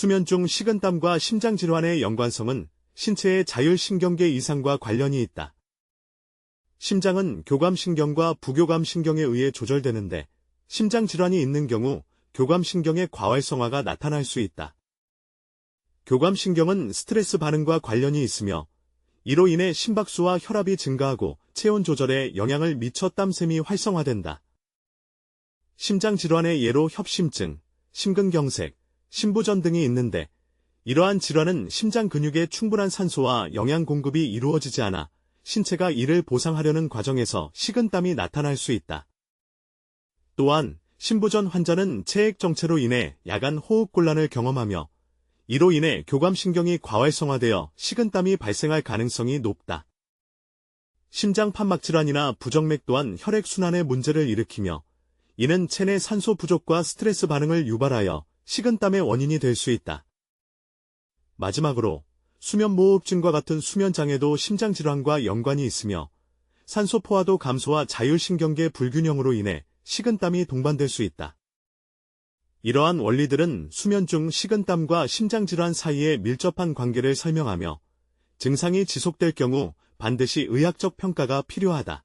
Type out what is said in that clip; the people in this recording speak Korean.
수면 중 식은땀과 심장 질환의 연관성은 신체의 자율신경계 이상과 관련이 있다. 심장은 교감신경과 부교감신경에 의해 조절되는데 심장 질환이 있는 경우 교감신경의 과활성화가 나타날 수 있다. 교감신경은 스트레스 반응과 관련이 있으며 이로 인해 심박수와 혈압이 증가하고 체온 조절에 영향을 미쳐 땀샘이 활성화된다. 심장 질환의 예로 협심증, 심근경색, 심부전 등이 있는데 이러한 질환은 심장 근육에 충분한 산소와 영양 공급이 이루어지지 않아 신체가 이를 보상하려는 과정에서 식은땀이 나타날 수 있다. 또한 심부전 환자는 체액 정체로 인해 야간 호흡곤란을 경험하며 이로 인해 교감신경이 과활성화되어 식은땀이 발생할 가능성이 높다. 심장 판막 질환이나 부정맥 또한 혈액순환에 문제를 일으키며 이는 체내 산소 부족과 스트레스 반응을 유발하여 식은땀의 원인이 될 수 있다. 마지막으로 수면무호흡증과 같은 수면장애도 심장질환과 연관이 있으며 산소 포화도 감소와 자율신경계 불균형으로 인해 식은땀이 동반될 수 있다. 이러한 원리들은 수면 중 식은땀과 심장질환 사이의 밀접한 관계를 설명하며 증상이 지속될 경우 반드시 의학적 평가가 필요하다.